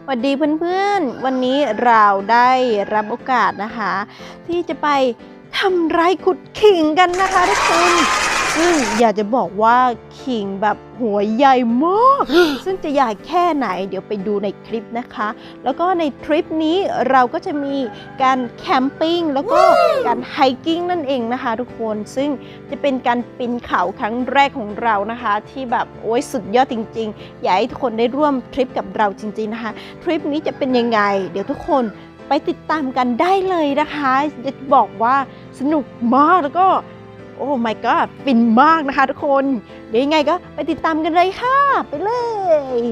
สวัสดีเพื่อนๆ วันนี้เราได้รับโอกาสนะคะ ที่จะไปทำไรขุดขิงกันนะคะทุกคน อยากจะบอกว่าขิงแบบหัวใหญ่มาก ซึ่งจะใหญ่แค่ไหน เดี๋ยวไปดูในคลิปนะคะ แล้วก็ในทริปนี้เราก็จะมีการแคมปิ้งแล้วก็การไฮกิ้งนั่นเองนะคะ ทุกคนซึ่งจะเป็นการปีนเขาครั้งแรกของเรานะคะ ที่แบบโอ้ยสุดยอดจริง ๆ อยากให้ทุกคนได้ร่วมทริปกับเราจริง ๆนะคะ ทริปนี้จะเป็นยังไง เดี๋ยวทุกคนไปติดตามกันได้เลยนะคะจะบอกว่าสนุกมากแล้วก็ โอ้ my god ฟินมากนะคะทุกคน เดี๋ยวยังไงก็ไปติดตามกันเลยค่ะ ไปเลย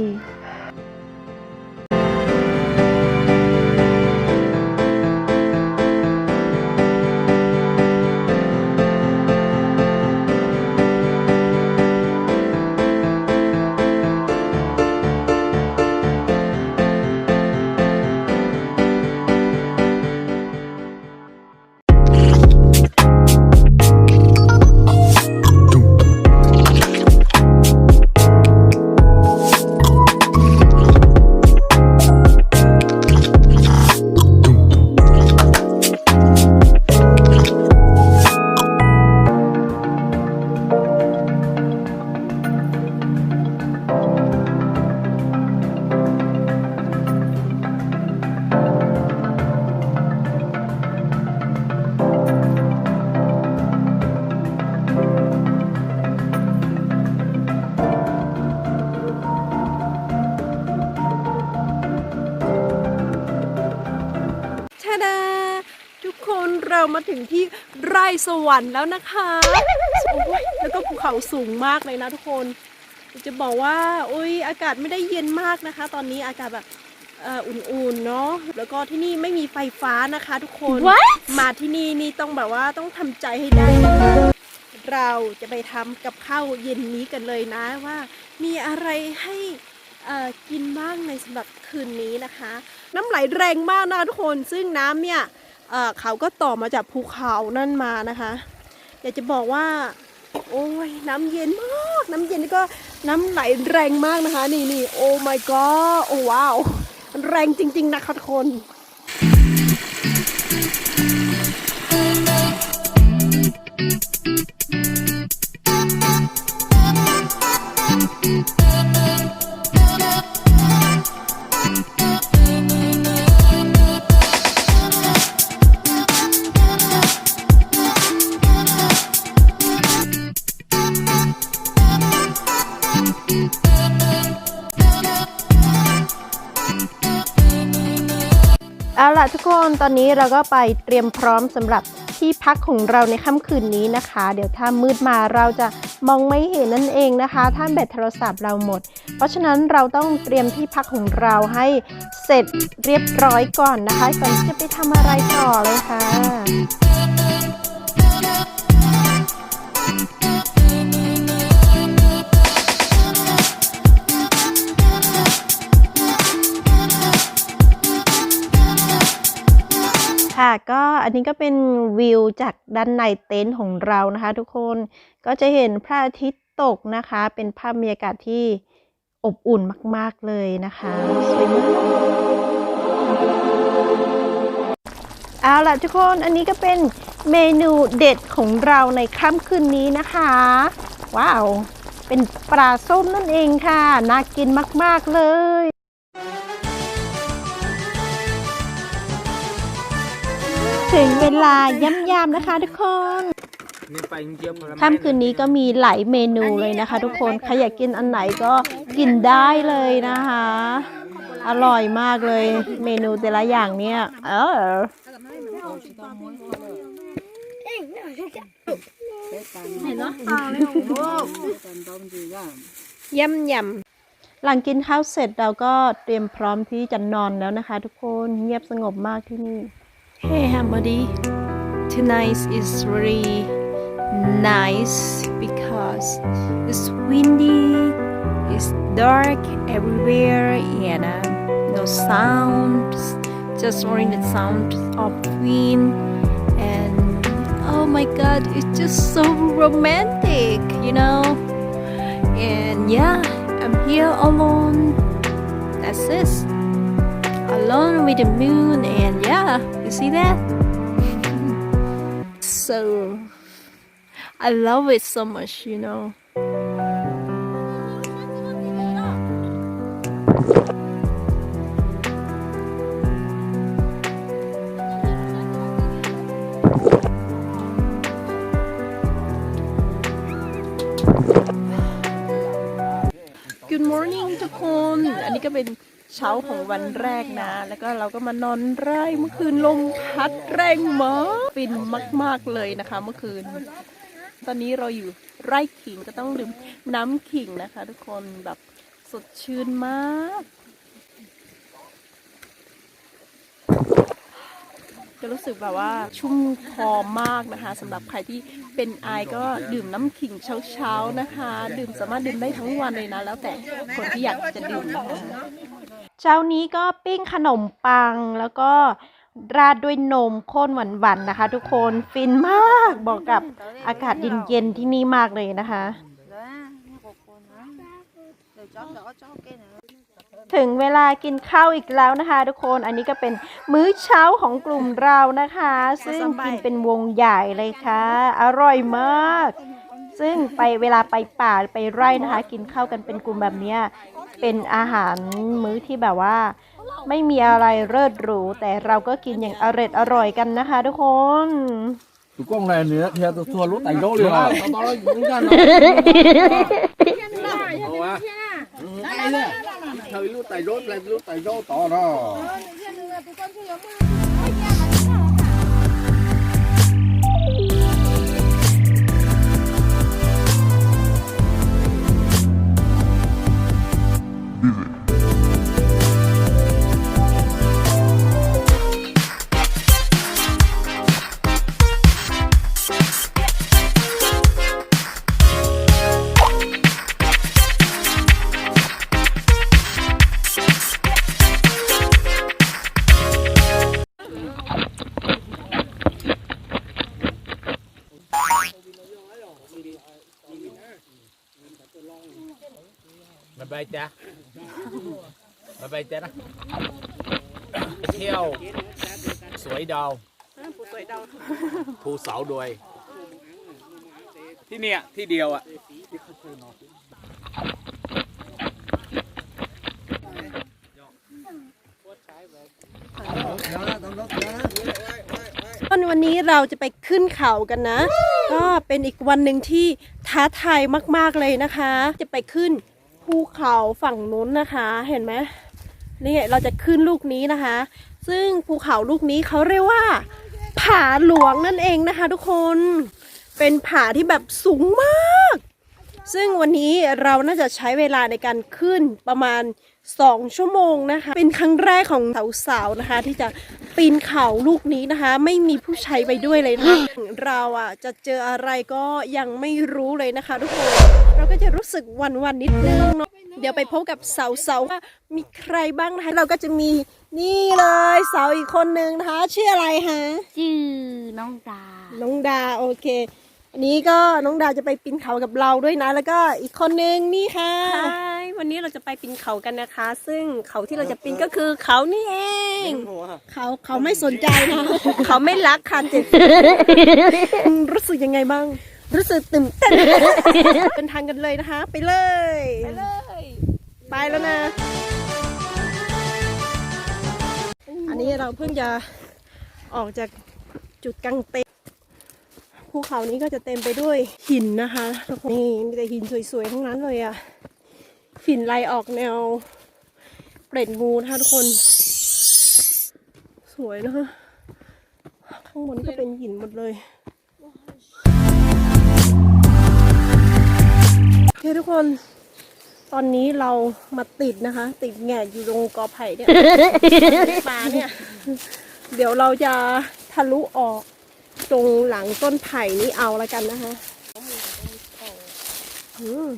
มาถึงที่ไร่สวรรค์แล้วนะคะโอ้ยแล้วก็ภูเขาสูงมากเลยนะทุกคน จะบอกว่าโอ้ยอากาศไม่ได้เย็นมากนะคะ ตอนนี้อากาศแบบเอ่ออุ่นๆเนาะแล้วก็ที่นี่ไม่มีไฟฟ้านะคะทุกคนมาที่นี่นี่ต้องแบบว่าต้องทำใจให้ได้นะคะเราจะไปทำกับข้าวเย็นนี้กันเลยนะว่า มีอะไรให้เอ่อกินบ้างในสำหรับคืนนี้นะคะ น้ำไหลแรงมากนะคะทุกคนซึ่งน้ำเนี่ย เขาก็ต่อมาจากภูเขานั่นมานะคะ อยากจะบอกว่า โอ้ยน้ำเย็นมาก น้ำเย็นนี่ก็น้ำไหลแรงมากนะคะ นี่นี่โอ้ my god โอ้ว้าว แรงจริง ๆ นะคะทุกคน ทุกคนตอนนี้เราก็ไปเตรียมพร้อมสำหรับที่พักของเราในค่ำคืนนี้นะคะ เดี๋ยวถ้ามืดมาเราจะมองไม่เห็นนั่นเองนะคะ ถ้าแบตโทรศัพท์เราหมด เพราะฉะนั้นเราต้องเตรียมที่พักของเราให้เสร็จเรียบร้อยก่อนนะคะก่อนที่จะไปทำอะไรต่อเลยค่ะ ค่ะก็อันนี้ก็เป็นวิวจากด้านในเต็นท์ของเรานะคะทุกคนก็จะเห็นพระอาทิตย์ตกนะคะ เป็นภาพบรรยากาศที่อบอุ่นมาก ๆ เลยนะคะสวยมากเอาล่ะทุกคนอันนี้ก็เป็นเมนูเด็ดของเราในค่ำคืนนี้นะคะ ว้าว เป็นปลาส้มนั่นเองค่ะ น่ากินมาก ๆ เลย ถึงเวลาย้ำๆนะคะทุกคนค่ำคืนนี้ก็มีหลายเมนูเลยนะคะ ทุกคนใครอยากกินอันไหนก็กินได้เลยนะคะ อร่อยมากเลยเมนูแต่ละอย่างเนี่ย เออย่ำยำหลังกินข้าวเสร็จเราก็เตรียมพร้อมที่จะนอนแล้วนะคะ ทุกคนเงียบสงบมากที่นี่ Hey everybody tonight is really nice because it's windy it's dark everywhere and uh, no sounds just only the sound of wind. And oh my god it's just so romantic you know? And yeah I'm here alone with the moon and yeah you see that so I love it so much you know Good morning ทุกคน อันนี้ก็เป็นเ ช้าของวันแรกนะ แล้วก็เราก็มานอนไร่เมื่อคืนลมพัดแรงมากฟินมาก ๆเลยนะคะ เมื่อคืน ตอนนี้เราอยู่ไร่ขิงก็ต้องดื่มน้ำขิงนะคะ ทุกคนแบบสดชื่นมาก จะรู้สึกแบบว่าชุ่มคอมากนะคะสำหรับใครที่เป็นไอก็ดื่มน้ำขิงเช้าๆนะคะ ดื่มสามารถดื่มได้ทั้งวันเลยนะ แล้วแต่คนที่อยากจะดื่มนะคะเช้านี้ก็ปิ้งขนมปังแล้วก็ราดด้วยนมข้นหวานๆนะคะ ทุกคนฟินมากบอกกับอากาศเย็นๆที่นี่มากเลยนะคะ ถึงเวลากินข้าวอีกแล้วนะคะ ทุกคนอันนี้ก็เป็นมื้อเช้าของกลุ่มเรานะคะ ซึ่งกินเป็นวงใหญ่เลยค่ะ อร่อยมาก ซึ่งไปเวลาไปป่าไปไร่นะคะ กินข้าวกันเป็นกลุ่มแบบเนี้ยเป็นอาหารมื้อที่แบบว่า ไม่มีอะไรเลิศหรูแต่เราก็กินอย่างอร่อยอร่อยกันนะคะ ทุกคน Tụi con này nữa thì tôi thua lút tay đố liền à. Tao tao những cái nó. Ồ à. Ừ, hay nè. thời lúc tại rốt là lúc tại rốt tỏ đó. าไปจ้ะมาไปจ้ะนะเที่ยวสวยดาวภูเสาดวย ที่เนี่ยที่เดียวอะวันวันนี้เราจะไปขึ้นเขากันนะ ก็เป็นอีกวันหนึ่งที่ท้าทายมาก ๆ เลยนะคะ จะไปขึ้น ภูเขาฝั่งนู้นนะคะ เห็นไหมนี่เราจะขึ้นลูกนี้นะคะ ซึ่งภูเขาลูกนี้เขาเรียกว่า ผาหลวงนั่นเองนะคะ ทุกคน เป็นผาที่แบบสูงมาก ซึ่งวันนี้เราน่าจะใช้เวลาในการขึ้นประมาณ 2 ชั่วโมงนะคะ เป็นครั้งแรกของสาวๆนะคะ ที่จะปีนเขาลูกนี้นะคะ ไม่มีผู้ใช้ไปด้วยเลยนะคะเราอะจะเจออะไรก็ยังไม่รู้เลยนะคะ ทุกคนเราก็จะรู้สึกหวันๆนนิดนึงเนาะเดี๋ยวไปพบกับสาวๆว่ามีใครบ้างนะคะเราก็จะมีนี่เลยสาวอีกคนนึงนะคะชื่ออะไรฮะชื่อน้องดาน้องดาโอเค อันนี้ก็น้องดาจะไปปีนเขากับเราด้วยนะ แล้วก็อีกคนนึงนี่ค่ะวันนี้เราจะไปปีนเขากันนะคะ ซึ่งเขาที่เราจะปีนก็คือเขานี่เอง เขาเขาไม่สนใจนะ เขาไม่รักคันเจ็บรู้สึกยังไงบ้าง รู้สึกตื่นเต้นเป็นทางกันเลยนะคะ ไปเลย ไปเลย ไปแล้วนะ อันนี้เราเพิ่งจะออกจากจุดกางเต็นท์ ภูเขานี้ก็จะเต็มไปด้วยหินนะคะนี่มีแต่หินสวยๆทั้งนั้นเลยอะหินลายออกแนวเปรตงูนะคะทุกคน สวยนะคะข้างบนก็เป็นหินหมดเลยโอเคทุกคนตอนนี้เรามาติดนะคะ ติดแงะอยู่ตรงกอไผ่เนี่ยปลาเนี่ย เดี๋ยวเราจะทะลุออก ตรงหลังต้นไผ่นี้เอาละกันนะคะอืม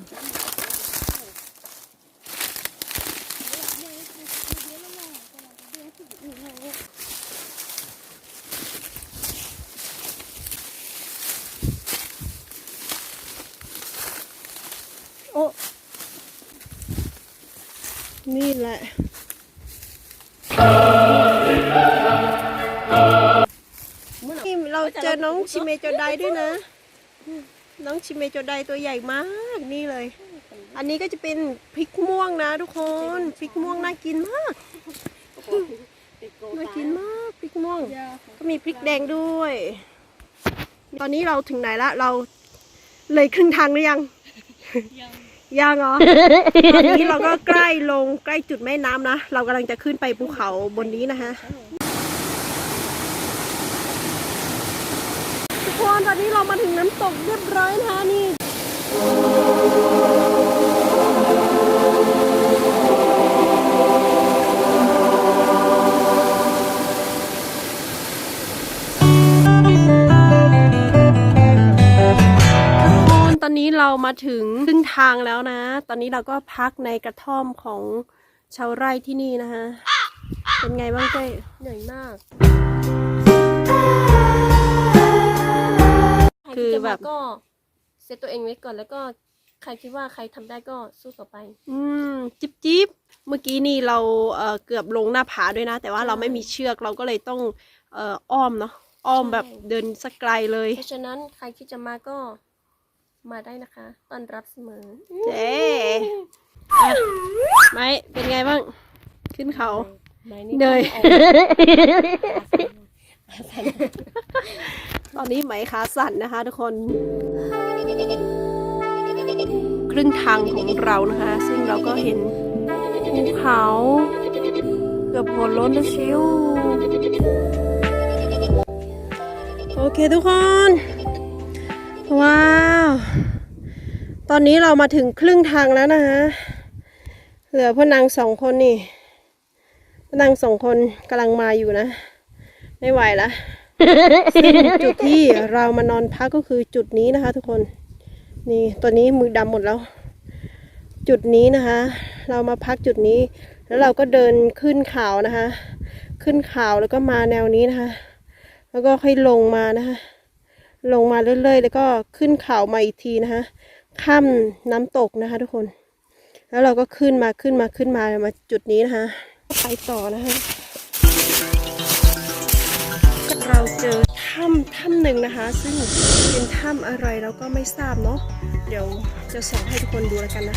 โอ้นี่แหละ เจอน้องชิเมโจไดด้วยนะ น้องชิเมโจไดตัวใหญ่มากนี่เลย อันนี้ก็จะเป็นพริกม่วงนะทุกคนพริกม่วงน่ากินมากน่ากินมากพริกม่วง ก็มีพริกแดงด้วย ตอนนี้เราถึงไหนละเราเลยครึ่งทางหรือยังยังเหรอตอนนี้เราก็ใกล้ลงใกล้จุดแม่น้ำนะ เรากำลังจะขึ้นไปภูเขาบนนี้นะคะ ทุกคน ตอนนี้เรามาถึงน้ำตกเรียบร้อยนะคะนี่ตอนนี้เรามาถึงครึ่งทางแล้วนะ ตอนนี้เราก็พักในกระท่อมของชาวไร่ที่นี่นะคะ เป็นไงบ้างเจ้เหนื่อยมาก แบบ ก็เซตตัวเองไว้ก่อนแล้วก็ใครคิดว่าใครทำได้ก็สู้ต่อไป อืม จิบจิบเมื่อกี้นี่เราเอ่อเกือบลงหน้าผาด้วยนะ แต่ว่าเราไม่มีเชือกเราก็เลยต้องเอ่ออ้อมเนาะอ้อมแบบเดินสักไกลเลย เพราะฉะนั้นใครคิดจะมาก็มาได้นะคะต้อนรับเสมอเจ๊อะไม่เป็นไงบ้าง ขึ้นเขาไม่เหนื่อยอา ตอนนี้ไหมขาสั่นนะคะ ทุกคน ครึ่งทางของเรานะคะ ซึ่งเราก็เห็นภูเขาเกือบหัวล้นแล้วชิวโอเคทุกคน ว้าว ตอนนี้เรามาถึงครึ่งทางแล้วนะคะเหลือพ่อนางสองคนนี่พ่อนางสองคนกำลังมาอยู่นะ ไม่ไหวละซึ่งจุดที่เรามานอนพักก็คือจุดนี้นะคะ ทุกคน นี่ตัวนี้มือดำหมดแล้ว จุดนี้นะคะ เรามาพักจุดนี้ แล้วเราก็เดินขึ้นเขานะคะ ขึ้นเขาแล้วก็มาแนวนี้นะคะ แล้วก็ค่อยลงมานะคะ ลงมาเรื่อยๆ แล้วก็ขึ้นเขามาอีกทีนะคะข้ามน้ำตกนะคะ ทุกคน แล้วเราก็ขึ้นมาขึ้นมาขึ้นมามาจุดนี้นะคะ ไปต่อนะคะ เราเจอถ้ำถ้ำหนึ่งนะคะ ซึ่งเป็นถ้ำอะไรเราก็ไม่ทราบเนาะเดี๋ยวจะส่องให้ทุกคนดูแล้วกันนะ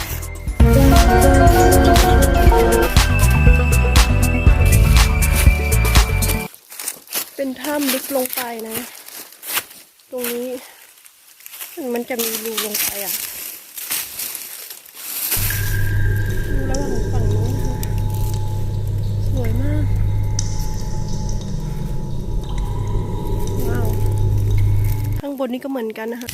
เป็นถ้ำลึกลงไปนะ ตรงนี้ มันจะมีรูลงไปอะ นนี้ก็เหมือนกันนะคะ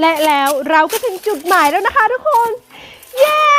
และแล้วเราก็ถึงจุดหมายแล้วนะคะทุกคน เย้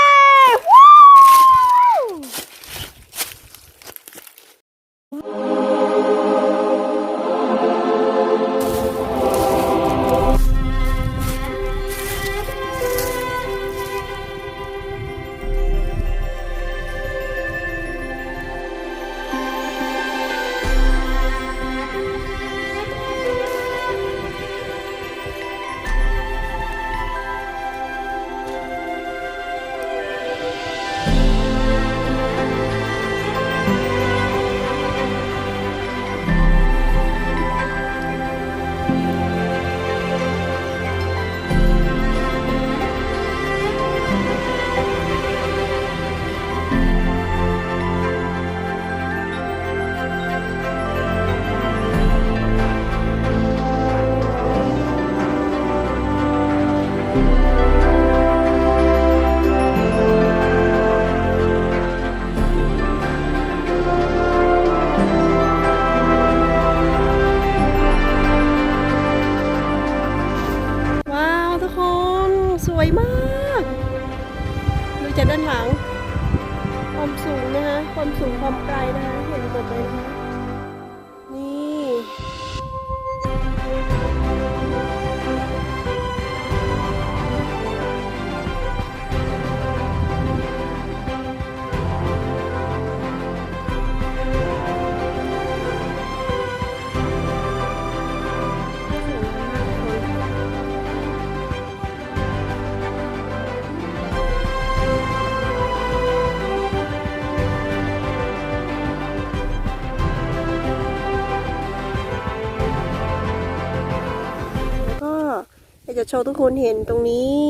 จะโชว์ทุกคนเห็นตรงนี้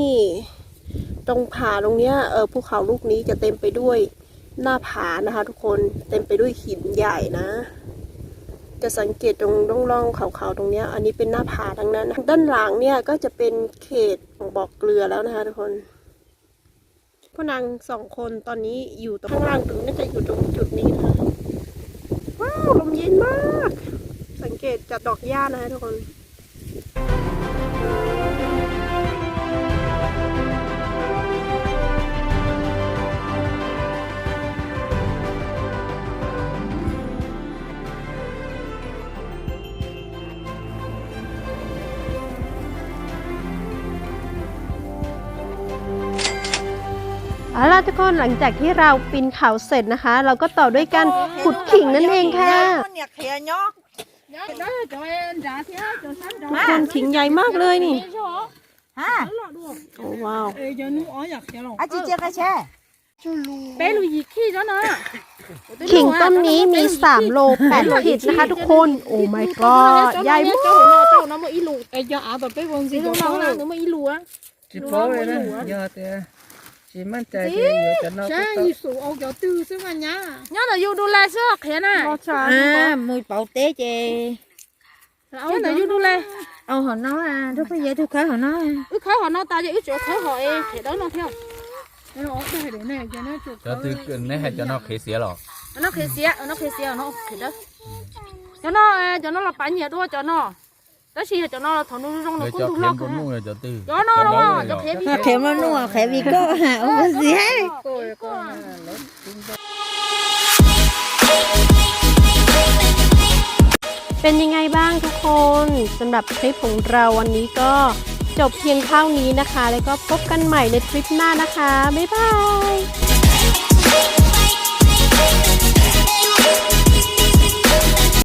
ตรงผาตรงเนี้ยเออภูเขาลูกนี้จะเต็มไปด้วยหน้าผานะคะ ทุกคนเต็มไปด้วยหินใหญ่นะ จะสังเกตตรงร่องๆเขาๆตรงเนี้ย อันนี้เป็นหน้าผาทั้งนั้น ด้านหลังเนี่ยก็จะเป็นเขตของบ่อกเกลือแล้วนะคะ ทุกคนพนางสองคนตอนนี้อยู่ตรงข้างล่างตรงน่าจะอยู่ตรงจุดนี้นะคะว้าวลมเย็นมาก สังเกตจากดอกหญ้านะคะทุกคน ทุกคนหลังจากที่เราปีนเขาเสร็จนะคะ เราก็ต่อด้วยการขุดขิงนั่นเองค่ะทุกคนขิงใหญ่มากเลยนี่โอ้ว้าว À chị chưa cái xe ขิงต้นนี้มี3โล8ขีดนะคะทุกคน โอ้ my god ใหญ่มาก nó mà ít lù Ê, cho áo tập cái con gì nó nó nó mà ít lù á chị phố vậy đó giờ thì chị mang chạy thì giờ cho nó Chá như sủ ô kiểu tư sức mà nhá Nhá là yêu đô la sức thế này à mùi bầu té chị Nhá là yêu đô la ông họ nói à lúc bây giờ tôi khởi họ nói à Ước khởi họ nó ta chứ ước chỗ khởi họ ê Thế đó nó theo Nó phải để này cho nó chụp จะตื้อเกินนี่ให้จะนอกเคเสียหรอ nó khế xía nó khế xía nó khế đó cho nó ê, cho nó là bánh nhiệt thôi cho nó đó chỉ là cho nó là thằng nó trong nó เลย cũng จะ đủ เข็ม lo บนมุ่งเลยจะตื้อ cho nó đúng không cho khế bị nó khẽ mà nuông khẽ vì có hả ông có gì hết เป็นยังไงบ้างทุกคนสำหรับคลิปของเราวันนี้ก็จบเพียงเท่านี้นะคะ แล้วก็พบกันใหม่ในทริปหน้านะคะ บ๊ายบาย